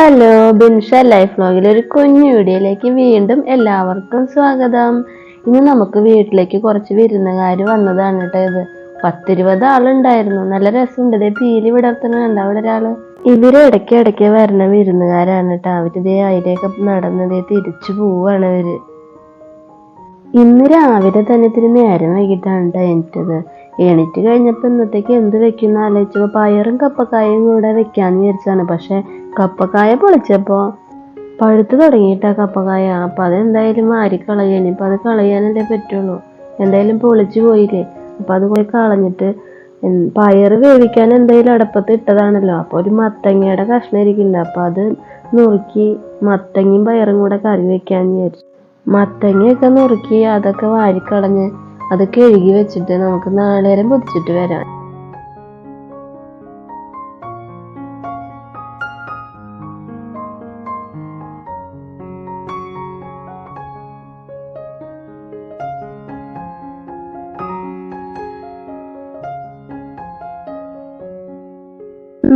Hello Binsha life വ്ലോഗിൽ ഒരു കുഞ്ഞു വീഡിയോയിലേക്ക് വീണ്ടും എല്ലാവർക്കും സ്വാഗതം. ഇന്ന് നമുക്ക് വീട്ടിലേക്ക് കുറച്ച് വിരുന്നുകാർ വന്നതാണ് കേട്ടോ ഇത്. പത്തിരുപത് ആളുണ്ടായിരുന്നു. നല്ല രസമുണ്ട് ഇതേ പീലി വിടർത്തുന്നുണ്ട് അവിടെ ഒരാൾ. ഇവർ ഇടയ്ക്ക് ഇടയ്ക്ക് വരുന്ന വിരുന്നുകാരാണ് കേട്ടോ അവരിതേ അതിലേക്ക് നടന്നതേ തിരിച്ചു പോവാണ് അവർ ഇന്ന് രാവിലെ തന്നെ ഇത്തിരി നേരം വൈകിട്ടാണ് കേട്ടോ എനിക്കത് എണീറ്റ് കഴിഞ്ഞപ്പോൾ ഇന്നത്തേക്ക് എന്ത് വെക്കുന്ന ആലോചിച്ചപ്പോൾ പയറും കപ്പക്കായും കൂടെ വെക്കാന്ന് വിചാരിച്ചാണ് പക്ഷെ കപ്പക്കായ പൊളിച്ചപ്പോൾ പഴുത്ത് തുടങ്ങിയിട്ടാ കപ്പക്കായ. അപ്പം അതെന്തായാലും മാരി കളയാൻ ഇനിയിപ്പോൾ അത് കളയാനല്ലേ പറ്റുള്ളൂ. എന്തായാലും പൊളിച്ചു പോയില്ലേ. അപ്പം അത് പോയി കളഞ്ഞിട്ട് പയർ വേവിക്കാൻ എന്തായാലും അടപ്പത്ത് ഇട്ടതാണല്ലോ. അപ്പോൾ ഒരു മത്തങ്ങയുടെ കഷ്ണം ഇരിക്കുന്നുണ്ട്. അപ്പം അത് നുറുക്കി മത്തങ്ങയും പയറും കൂടെ കറി വെക്കാന്ന് വിചാരിച്ചു. മത്തങ്ങയൊക്കെ നുറുക്കി അതൊക്കെ വാരിക്കളഞ്ഞ് അത് കഴുകി വെച്ചിട്ട് നമുക്ക് നാളേരം പൊതിച്ചിട്ട് വരാം.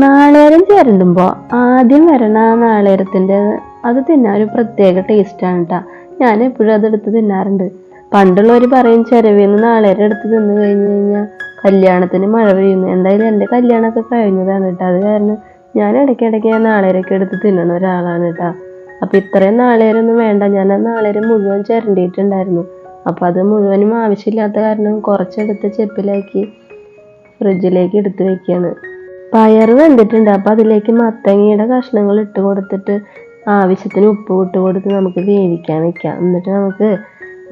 നാളേരം ചേരണ്ടുമ്പോൾ ആദ്യം വരണ നാളേരത്തിന്റെ അത് തിന്നാൻ ഒരു പ്രത്യേക ടേസ്റ്റാണ് കേട്ടോ ഞാൻ എപ്പോഴും അതെടുത്ത് തിന്നാറുണ്ട്. പണ്ടുള്ളവർ പറയും ചിരവിന്ന് നാളേരം എടുത്ത് തിന്നു കഴിഞ്ഞു കഴിഞ്ഞാൽ കല്യാണത്തിന് മഴ പെയ്യുന്നു. എന്തായാലും എന്റെ കല്യാണമൊക്കെ കഴിഞ്ഞതാണ് കേട്ടോ അത് കാരണം ഞാൻ ഇടയ്ക്കിടയ്ക്ക് ഞാൻ നാളേരൊക്കെ എടുത്ത് തിന്നണ ഒരാളാണ് കേട്ടോ അപ്പൊ ഇത്രയും നാളേരൊന്നും വേണ്ട. ഞാൻ ആ നാളേരം മുഴുവൻ ചിരണ്ടിയിട്ടുണ്ടായിരുന്നു. അപ്പൊ അത് മുഴുവനും ആവശ്യമില്ലാത്ത കാരണം കുറച്ചെടുത്ത് ചെപ്പിലാക്കി ഫ്രിഡ്ജിലേക്ക് എടുത്ത് വെക്കുകയാണ് പയർ വെന്തിട്ടുണ്ട്. അപ്പം അതിലേക്ക് മത്തങ്ങയുടെ കഷ്ണങ്ങൾ ഇട്ട് കൊടുത്തിട്ട് ആവശ്യത്തിന് ഉപ്പ് ഇട്ട് കൊടുത്ത് നമുക്ക് വേവിക്കാൻ വെക്കാം. എന്നിട്ട് നമുക്ക്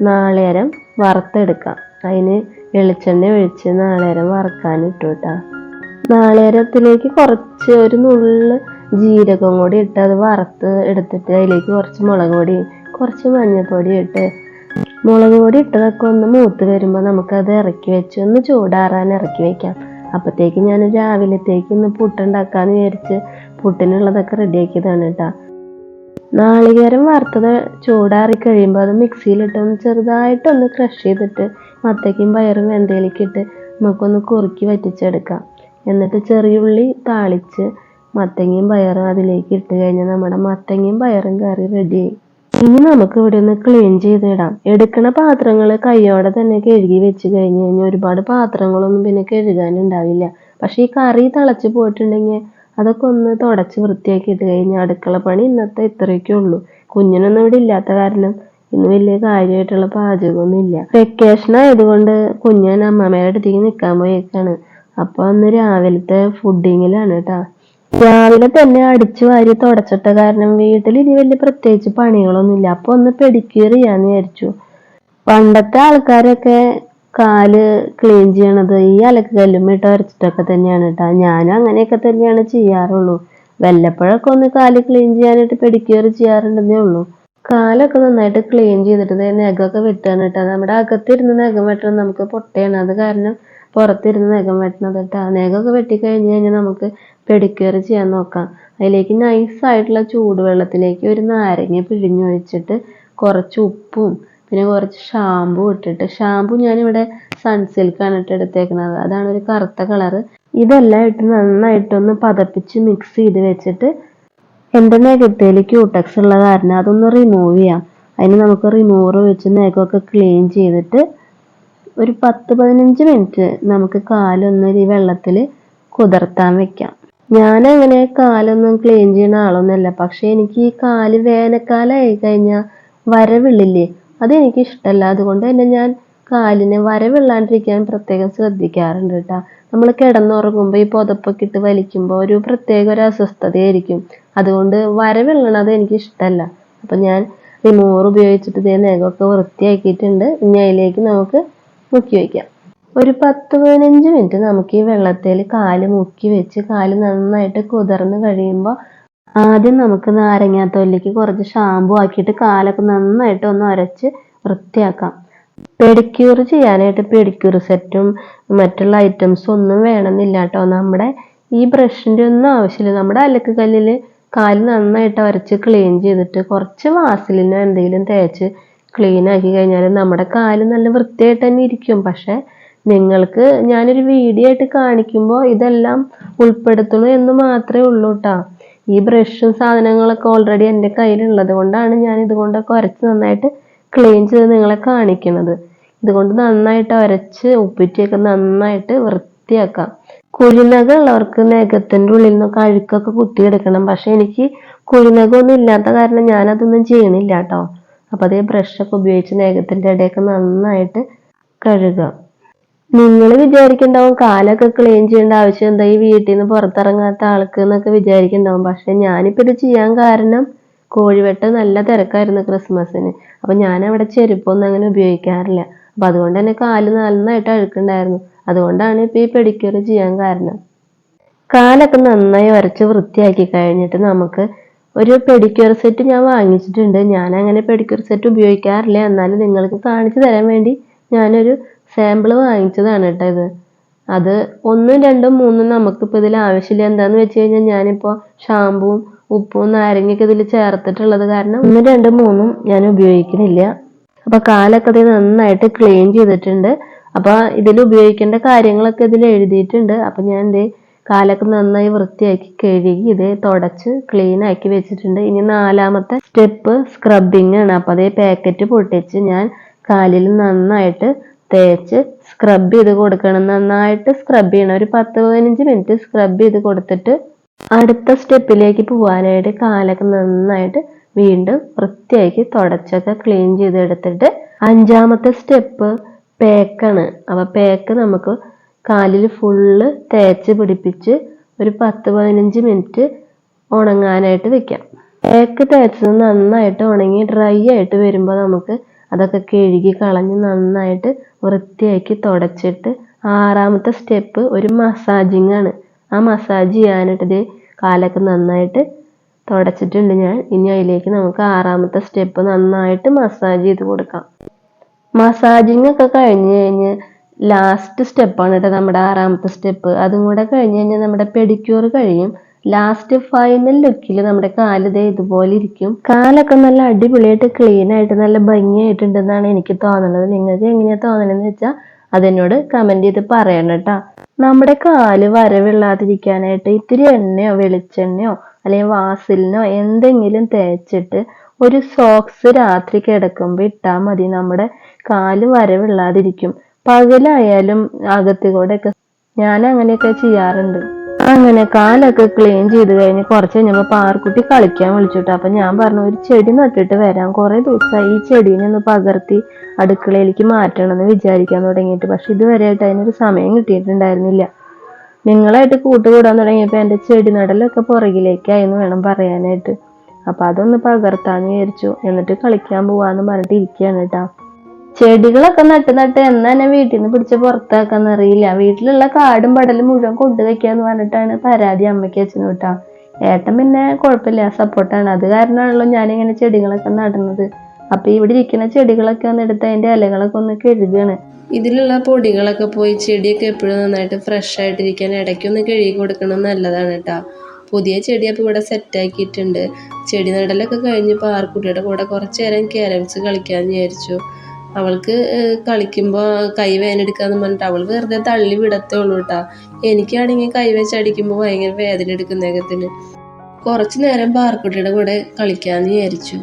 നാളേരം വറുത്തെടുക്കാം. അതിന് വെളിച്ചെണ്ണ ഒഴിച്ച് നാളേരം വറക്കാൻ ഇട്ടു കേട്ടാ. നാളേരത്തിലേക്ക് കുറച്ച് ഒരു നുള്ള് ജീരകം കൂടി ഇട്ട് അത് വറുത്ത് എടുത്തിട്ട് അതിലേക്ക് കുറച്ച് മുളക് പൊടി കുറച്ച് മഞ്ഞൾപ്പൊടി ഇട്ട് മുളക് പൊടി ഇട്ടതൊക്കെ ഒന്ന് മൂത്ത് വരുമ്പോൾ നമുക്കത് ഇറക്കി വെച്ച് ഒന്ന് ചൂടാറാൻ ഇറക്കി വെക്കാം. അപ്പത്തേക്ക് ഞാൻ രാവിലത്തേക്ക് ഇന്ന് പുട്ടുണ്ടാക്കാന്ന് വിചാരിച്ച് പുട്ടിനുള്ളതൊക്കെ റെഡിയാക്കിയതാണ് കേട്ടോ നാളികേരം വറുത്തത് ചൂടാറി കഴിയുമ്പോൾ അത് മിക്സിയിലിട്ട് ഒന്ന് ചെറുതായിട്ടൊന്ന് ക്രഷ് ചെയ്തിട്ട് മത്തയ്ക്കും പയറും വെന്തയിലേക്കിട്ട് നമുക്കൊന്ന് കുറുക്കി വറ്റിച്ചെടുക്കാം. എന്നിട്ട് ചെറിയ ഉള്ളി താളിച്ച് മത്തങ്ങയും പയറും അതിലേക്ക് ഇട്ട് കഴിഞ്ഞാൽ നമ്മുടെ മത്തങ്ങയും പയറും കറി റെഡിയായി ഇനി നമുക്ക് ഇവിടെ ഒന്ന് ക്ലീൻ ചെയ്തിടാം. എടുക്കുന്ന പാത്രങ്ങൾ കൈയോടെ തന്നെ കഴുകി വെച്ച് കഴിഞ്ഞ് കഴിഞ്ഞാൽ ഒരുപാട് പാത്രങ്ങളൊന്നും പിന്നെ കഴുകാനുണ്ടാവില്ല. പക്ഷെ ഈ കറി തിളച്ച് പോയിട്ടുണ്ടെങ്കിൽ അതൊക്കെ ഒന്ന് തുടച്ച് വൃത്തിയാക്കിയിട്ട് കഴിഞ്ഞാൽ അടുക്കള പണി ഇന്നത്തെ ഇത്രയൊക്കെ ഉള്ളൂ. കുഞ്ഞിനൊന്നും ഇവിടെ ഇല്ലാത്ത കാരണം ഇന്ന് വലിയ കാര്യമായിട്ടുള്ള പാചകമൊന്നും ഇല്ല വെക്കേഷൻ ആയതുകൊണ്ട് കുഞ്ഞൻ അമ്മമ്മയുടെ അടുത്തേക്ക് നിൽക്കാൻ പോയേക്കാണ്. അപ്പൊ അന്ന് രാവിലത്തെ ഫുഡിങ്ങിലാണ് കേട്ടാ രാവിലെ തന്നെ അടിച്ചു വാരി തുടച്ചിട്ട കാരണം വീട്ടിൽ ഇനി വലിയ പ്രത്യേകിച്ച് പണികളൊന്നുമില്ല. അപ്പൊ ഒന്ന് പെഡിക്യൂർ ചെയ്യാന്ന് വിചാരിച്ചു. പണ്ടത്തെ ആൾക്കാരൊക്കെ കാൽ ക്ലീൻ ചെയ്യണത് ഈ അലക്ക് കല്ലും ഇട്ട് അരച്ചിട്ടൊക്കെ തന്നെയാണ് കേട്ടോ ഞാനും അങ്ങനെയൊക്കെ തന്നെയാണ് ചെയ്യാറുള്ളൂ. വല്ലപ്പോഴൊക്കെ ഒന്ന് കാൽ ക്ലീൻ ചെയ്യാനായിട്ട് പെഡിക്യൂർ ചെയ്യാറുണ്ടെന്നേ ഉള്ളൂ. കാലൊക്കെ നന്നായിട്ട് ക്ലീൻ ചെയ്തിട്ട് നഖമൊക്കെ വെട്ടുകയാണ് കേട്ടോ നമ്മുടെ അകത്തിരുന്ന് നഖം വെട്ടണം നമുക്ക് പൊട്ടയാണ്. അത് കാരണം പുറത്തിരുന്ന് നഖം വെട്ടണത് കേട്ടോ. നഖമൊക്കെ വെട്ടിക്കഴിഞ്ഞ് കഴിഞ്ഞാൽ നമുക്ക് പെഡിക്യൂർ ചെയ്യാൻ നോക്കാം. അതിലേക്ക് നൈസായിട്ടുള്ള ചൂടുവെള്ളത്തിലേക്ക് ഒരു നാരങ്ങ പിഴിഞ്ഞൊഴിച്ചിട്ട് കുറച്ച് ഉപ്പും പിന്നെ കുറച്ച് ഷാമ്പു ഇട്ടിട്ട്. ഷാമ്പു ഞാനിവിടെ സൺസിൽക്കാണ് ഇട്ട് എടുത്തേക്കുന്നത്. അതാണ് ഒരു കറുത്ത കളറ് ഇതെല്ലാം ഇട്ട് നന്നായിട്ടൊന്ന് പതപ്പിച്ച് മിക്സ് ചെയ്ത് വെച്ചിട്ട് എന്റെ നഖത്തേൽ ക്യൂട്ടക്സ് ഉള്ള കാരണം അതൊന്ന് റിമൂവ് ചെയ്യാം. അതിന് നമുക്ക് റിമൂവർ വെച്ച് നഖമൊക്കെ ക്ലീൻ ചെയ്തിട്ട് ഒരു പത്ത് പതിനഞ്ച് മിനിറ്റ് നമുക്ക് കാലൊന്ന് ഈ വെള്ളത്തിൽ കുതിർത്താൻ വെക്കാം. ഞാൻ അങ്ങനെ കാലൊന്നും ക്ലീൻ ചെയ്യുന്ന ആളൊന്നുമല്ല. പക്ഷെ എനിക്ക് ഈ കാൽ വേനൽക്കാലമായി കഴിഞ്ഞാൽ വരവിള്ളില്ലേ? അതെനിക്ക് ഇഷ്ടമല്ല അതുകൊണ്ട് തന്നെ ഞാൻ കാലിനെ വരവിള്ളാണ്ടിരിക്കാൻ പ്രത്യേകം ശ്രദ്ധിക്കാറുണ്ട് കേട്ടോ. നമ്മൾ കിടന്നുറങ്ങുമ്പോൾ ഈ പുതപ്പൊക്കെ ഇട്ട് വലിക്കുമ്പോൾ ഒരു പ്രത്യേക ഒരു അസ്വസ്ഥതയായിരിക്കും. അതുകൊണ്ട് വരവിള്ളണത് എനിക്ക് ഇഷ്ടമല്ല അപ്പം ഞാൻ റിമൂവർ ഉപയോഗിച്ചിട്ട് ഇതേ നഖമൊക്കെ വൃത്തിയാക്കിയിട്ടുണ്ട്. ഇനി അതിലേക്ക് നമുക്ക് മുക്കി വയ്ക്കാം ഒരു പത്ത് പതിനഞ്ച് മിനിറ്റ് നമുക്ക് ഈ വെള്ളത്തിൽ കാൽ മുക്കി വെച്ച് കാൽ നന്നായിട്ട് കുതിർന്ന് കഴിയുമ്പോൾ ആദ്യം നമുക്ക് നാരങ്ങാത്തൊല്ലിക്ക് കുറച്ച് ഷാമ്പു ആക്കിയിട്ട് കാലൊക്കെ നന്നായിട്ട് ഒന്ന് അരച്ച് വൃത്തിയാക്കാം. പെഡിക്യൂർ ചെയ്യാനായിട്ട് പെഡിക്യൂർ സെറ്റും മറ്റുള്ള ഐറ്റംസും ഒന്നും വേണമെന്നില്ല കേട്ടോ. നമ്മുടെ ഈ ബ്രഷിന്റെ ഒന്നും ആവശ്യമില്ല. നമ്മുടെ അലക്ക് കല്ലിൽ കാൽ നന്നായിട്ട് അരച്ച് ക്ലീൻ ചെയ്തിട്ട് കുറച്ച് വാസലിനോ എന്തെങ്കിലും തേച്ച് ക്ലീൻ ആക്കി കഴിഞ്ഞാൽ നമ്മുടെ കാൽ നല്ല വൃത്തിയായിട്ട് തന്നെ ഇരിക്കും. പക്ഷെ നിങ്ങൾക്ക് ഞാനൊരു വീഡിയോ ആയിട്ട് കാണിക്കുമ്പോൾ ഇതെല്ലാം ഉൾപ്പെടുത്തുന്നു എന്ന് മാത്രമേ ഉള്ളൂ കേട്ടോ ഈ ബ്രഷും സാധനങ്ങളൊക്കെ ഓൾറെഡി എന്റെ കയ്യിലുള്ളത് കൊണ്ടാണ് ഞാൻ ഇതുകൊണ്ടൊക്കെ ഉരച്ച് നന്നായിട്ട് ക്ലീൻ ചെയ്ത് നിങ്ങളെ കാണിക്കുന്നത്. ഇതുകൊണ്ട് നന്നായിട്ട് ഉരച്ച് ഉപ്പിറ്റിയൊക്കെ നന്നായിട്ട് വൃത്തിയാക്കാം. കുരുനഖം ഉള്ളവർക്ക് നഖത്തിന്റെ ഉള്ളിൽ നിന്നൊക്കെ അഴുക്കൊക്കെ കുത്തിയെടുക്കണം. പക്ഷെ എനിക്ക് കുരുനഖമൊന്നും ഇല്ലാത്ത കാരണം ഞാനതൊന്നും ചെയ്യണില്ല കേട്ടോ അപ്പോൾ അതേ ബ്രഷൊക്കെ ഉപയോഗിച്ച് നഖത്തിന്റെ ഇടയൊക്കെ നന്നായിട്ട് കഴുകാം. നിങ്ങൾ വിചാരിക്കണ്ടാവും കാലൊക്കെ ക്ലീൻ ചെയ്യേണ്ട ആവശ്യം എന്താ? ഈ വീട്ടിൽ നിന്ന് പുറത്തിറങ്ങാത്ത ആൾക്ക് എന്നൊക്കെ വിചാരിക്കണ്ടാവും പക്ഷെ ഞാനിപ്പോൾ ഇത് ചെയ്യാൻ കാരണം കോഴിവെട്ട് നല്ല തിരക്കായിരുന്നു ക്രിസ്മസിന്. അപ്പം ഞാൻ അവിടെ ചെരുപ്പൊന്നും അങ്ങനെ ഉപയോഗിക്കാറില്ല. അപ്പം അതുകൊണ്ട് തന്നെ കാൽ നന്നായിട്ട് അഴുക്കുണ്ടായിരുന്നു അതുകൊണ്ടാണ് ഇപ്പം ഈ പെഡിക്യൂർ ചെയ്യാൻ കാരണം. കാലൊക്കെ നന്നായി ഉരച്ച് വൃത്തിയാക്കി കഴിഞ്ഞിട്ട് നമുക്ക് ഒരു പെഡിക്യൂർ സെറ്റ് ഞാൻ വാങ്ങിച്ചിട്ടുണ്ട്. ഞാൻ അങ്ങനെ പെഡിക്യൂർ സെറ്റ് ഉപയോഗിക്കാറില്ല. എന്നാലും നിങ്ങൾക്ക് കാണിച്ചു തരാൻ വേണ്ടി ഞാനൊരു സാമ്പിൾ വാങ്ങിച്ചതാണ് കേട്ടോ ഇത്. അത് ഒന്നും രണ്ടും മൂന്നും നമുക്കിപ്പോൾ ഇതിൽ ആവശ്യമില്ല. എന്താണെന്ന് വെച്ച് കഴിഞ്ഞാൽ ഞാനിപ്പോൾ ഷാമ്പുവും ഉപ്പും നാരങ്ങയൊക്കെ ഇതിൽ ചേർത്തിട്ടുള്ളത് കാരണം ഒന്നും രണ്ടും മൂന്നും ഞാൻ ഉപയോഗിക്കുന്നില്ല. അപ്പോൾ കാലൊക്കെ അത് നന്നായിട്ട് ക്ലീൻ ചെയ്തിട്ടുണ്ട്. അപ്പോൾ ഇതിൽ ഉപയോഗിക്കേണ്ട കാര്യങ്ങളൊക്കെ ഇതിൽ എഴുതിയിട്ടുണ്ട്. അപ്പോൾ ഞാൻ ദേ കാലൊക്കെ നന്നായി വൃത്തിയാക്കി കഴുകി ഇത് തുടച്ച് ക്ലീൻ ആക്കി വെച്ചിട്ടുണ്ട്. ഇനി നാലാമത്തെ സ്റ്റെപ്പ് സ്ക്രബിങ് ആണ്. അപ്പോൾ അതേ പാക്കറ്റ് പൊട്ടിച്ച് ഞാൻ കാലിൽ നന്നായിട്ട് തേച്ച് സ്ക്രബ് ചെയ്ത് കൊടുക്കണം. നന്നായിട്ട് സ്ക്രബ് ചെയ്യണം. ഒരു പത്ത് പതിനഞ്ച് മിനിറ്റ് സ്ക്രബ് ചെയ്ത് കൊടുത്തിട്ട് അടുത്ത സ്റ്റെപ്പിലേക്ക് പോകാനായിട്ട് കാലൊക്കെ നന്നായിട്ട് വീണ്ടും വൃത്തിയാക്കി തുടച്ചൊക്കെ ക്ലീൻ ചെയ്തെടുത്തിട്ട് അഞ്ചാമത്തെ സ്റ്റെപ്പ് പേക്കാണ് അപ്പോൾ പേക്ക് നമുക്ക് കാലിൽ ഫുള്ള് തേച്ച് പിടിപ്പിച്ച് ഒരു പത്ത് പതിനഞ്ച് മിനിറ്റ് ഉണങ്ങാനായിട്ട് വെക്കാം. തേക്ക് തേച്ചത് നന്നായിട്ട് ഉണങ്ങി ഡ്രൈ ആയിട്ട് വരുമ്പോൾ നമുക്ക് അതൊക്കെ കഴുകി കളഞ്ഞ് നന്നായിട്ട് വൃത്തിയാക്കി തുടച്ചിട്ട് ആറാമത്തെ സ്റ്റെപ്പ് ഒരു മസാജിങ് ആണ്. ആ മസാജ് ചെയ്യാനായിട്ട് ഇത് കാലൊക്കെ നന്നായിട്ട് തുടച്ചിട്ടുണ്ട് ഞാൻ. ഇനി അതിലേക്ക് നമുക്ക് ആറാമത്തെ സ്റ്റെപ്പ് നന്നായിട്ട് മസാജ് ചെയ്ത് കൊടുക്കാം. മസാജിങ് ഒക്കെ കഴിഞ്ഞ് കഴിഞ്ഞ് ലാസ്റ്റ് സ്റ്റെപ്പാണ് കേട്ടോ നമ്മുടെ ആറാമത്തെ സ്റ്റെപ്പ് അതും കൂടെ കഴിഞ്ഞ് കഴിഞ്ഞാൽ നമ്മുടെ പെഡിക്യൂർ കഴിയും. ലാസ്റ്റ് ഫൈനൽ ലുക്കിൽ നമ്മുടെ കാൽ ദേ ഇതുപോലെ ഇരിക്കും. കാലൊക്കെ നല്ല അടിപൊളിയായിട്ട് ക്ലീൻ ആയിട്ട് നല്ല ഭംഗിയായിട്ടുണ്ടെന്നാണ് എനിക്ക് തോന്നുന്നത് നിങ്ങൾക്ക് എങ്ങനെയാ തോന്നണെന്ന് വെച്ചാൽ അതെന്നോട് കമന്റ് ചെയ്ത് പറയണം കേട്ടോ നമ്മുടെ കാൽ വരവില്ലാതിരിക്കാനായിട്ട് ഇത്തിരി എണ്ണയോ വെളിച്ചെണ്ണയോ അല്ലെങ്കിൽ വാസിലിനോ എന്തെങ്കിലും തേച്ചിട്ട് ഒരു സോക്സ് രാത്രി കിടക്കുമ്പോൾ ഇട്ടാൽ മതി. നമ്മുടെ കാൽ വരവില്ലാതിരിക്കും. പകലായാലും അകത്ത് കൂടെയൊക്കെ ഞാൻ അങ്ങനെയൊക്കെ ചെയ്യാറുണ്ട്. അങ്ങനെ കാലൊക്കെ ക്ലീൻ ചെയ്ത് കഴിഞ്ഞ് കുറച്ച് കഴിഞ്ഞപ്പോൾ പാർക്കുട്ടി കളിക്കാൻ വിളിച്ചിട്ട്. അപ്പൊ ഞാൻ പറഞ്ഞു ഒരു ചെടി നട്ടിട്ട് വരാം. കുറെ ദിവസമായി ഈ ചെടീനെ ഒന്ന് പകർത്തി അടുക്കളയിലേക്ക് മാറ്റണമെന്ന് വിചാരിക്കാൻ തുടങ്ങിയിട്ട്. പക്ഷെ ഇതുവരെയായിട്ട് അതിനൊരു സമയം കിട്ടിയിട്ടുണ്ടായിരുന്നില്ല. നിങ്ങളായിട്ട് കൂട്ടുകൂടാൻ തുടങ്ങിയപ്പോൾ എന്റെ ചെടി നടലൊക്കെ പുറകിലേക്കായിരുന്നു വേണം പറയാനായിട്ട്. അപ്പൊ അതൊന്ന് പകർത്താന്ന് വിചാരിച്ചു. എന്നിട്ട് കളിക്കാൻ പോവാന്ന് പറഞ്ഞിട്ട് ഇരിക്കുകയാണ് കേട്ടോ. ചെടികളൊക്കെ നട്ട് നട്ട് എന്നാ വീട്ടിൽ നിന്ന് പിടിച്ച പുറത്താക്കാന്ന് അറിയില്ല. വീട്ടിലുള്ള കാടും പടലും മുഴുവൻ കൊണ്ടു വെക്കാന്ന് പറഞ്ഞിട്ടാണ് പരാതി അമ്മയ്ക്ക് അച്ഛനും കേട്ടാ. ഏട്ടൻ പിന്നെ കുഴപ്പമില്ല സപ്പോർട്ടാണ്. അത് കാരണമാണല്ലോ ഞാനിങ്ങനെ ചെടികളൊക്കെ നടുന്നത്. അപ്പൊ ഇവിടെ ഇരിക്കുന്ന ചെടികളൊക്കെ ഒന്ന് എടുത്ത് അതിന്റെ ഇലകളൊക്കെ ഒന്ന് കഴുകുകയാണ് ഇതിലുള്ള പൊടികളൊക്കെ പോയി ചെടിയൊക്കെ എപ്പോഴും നന്നായിട്ട് ഫ്രഷ് ആയിട്ടിരിക്കാൻ ഇടയ്ക്കൊന്ന് കഴുകി കൊടുക്കണം നല്ലതാണ് കേട്ടോ. പുതിയ ചെടി അപ്പോൾ ഇവിടെ സെറ്റാക്കിയിട്ടുണ്ട് ചെടി നടലൊക്കെ കഴിഞ്ഞപ്പോൾ ആർക്കുട്ടിയുടെ കൂടെ കുറച്ച് നേരം ക്യാരംസ് കളിക്കാമെന്ന് വിചാരിച്ചു. അവൾക്ക് കളിക്കുമ്പോൾ കൈ വേദനെടുക്കാന്ന് പറഞ്ഞിട്ട് അവൾ വെറുതെ തള്ളി വിടത്തേ ഉള്ളൂ കേട്ടാ എനിക്കാണെങ്കിൽ കൈ വെച്ച് അടിക്കുമ്പോൾ ഭയങ്കര വേദന എടുക്കുന്നേക്കത്തിന് കുറച്ച് നേരം പാർക്കുട്ടിയുടെ കൂടെ കളിക്കാമെന്ന് വിചാരിച്ചു.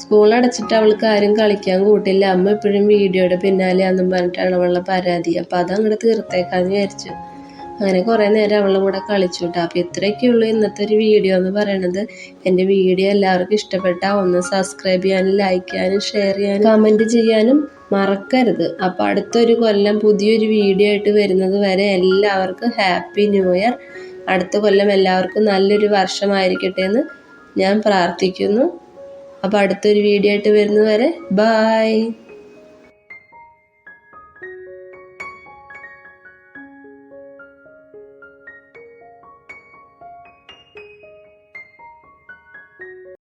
സ്കൂൾ അടച്ചിട്ട് അവൾക്ക് ആരും കളിക്കാൻ കൂട്ടില്ല. അമ്മ എപ്പോഴും വീഡിയോയുടെ പിന്നാലെയാണെന്നും പറഞ്ഞിട്ടാണ് അവളുടെ പരാതി. അപ്പം അതങ്ങോട്ട് തീർത്തേക്കാന്ന് വിചാരിച്ചു. അങ്ങനെ കുറേ നേരം അവളുടെ കൂടെ കളിച്ചു കേട്ടോ അപ്പോൾ ഇത്രയൊക്കെ ഉള്ളൂ ഇന്നത്തെ ഒരു വീഡിയോ എന്ന് പറയുന്നത് എന്റെ വീഡിയോ എല്ലാവർക്കും ഇഷ്ടപ്പെട്ടാൽ ഒന്ന് സബ്സ്ക്രൈബ് ചെയ്യാനും ലൈക്ക് ചെയ്യാനും ഷെയർ ചെയ്യാനും കമന്റ് ചെയ്യാനും മറക്കരുത്. അപ്പോൾ അടുത്തൊരു കൊല്ലം പുതിയൊരു വീഡിയോ ആയിട്ട് വരുന്നത് വരെ എല്ലാവർക്കും ഹാപ്പി ന്യൂ ഇയർ അടുത്ത കൊല്ലം എല്ലാവർക്കും നല്ലൊരു വർഷമായിരിക്കട്ടെ എന്ന് ഞാൻ പ്രാർത്ഥിക്കുന്നു. അപ്പോൾ അടുത്തൊരു വീഡിയോ ആയിട്ട് വരുന്നത് വരെ ബായ്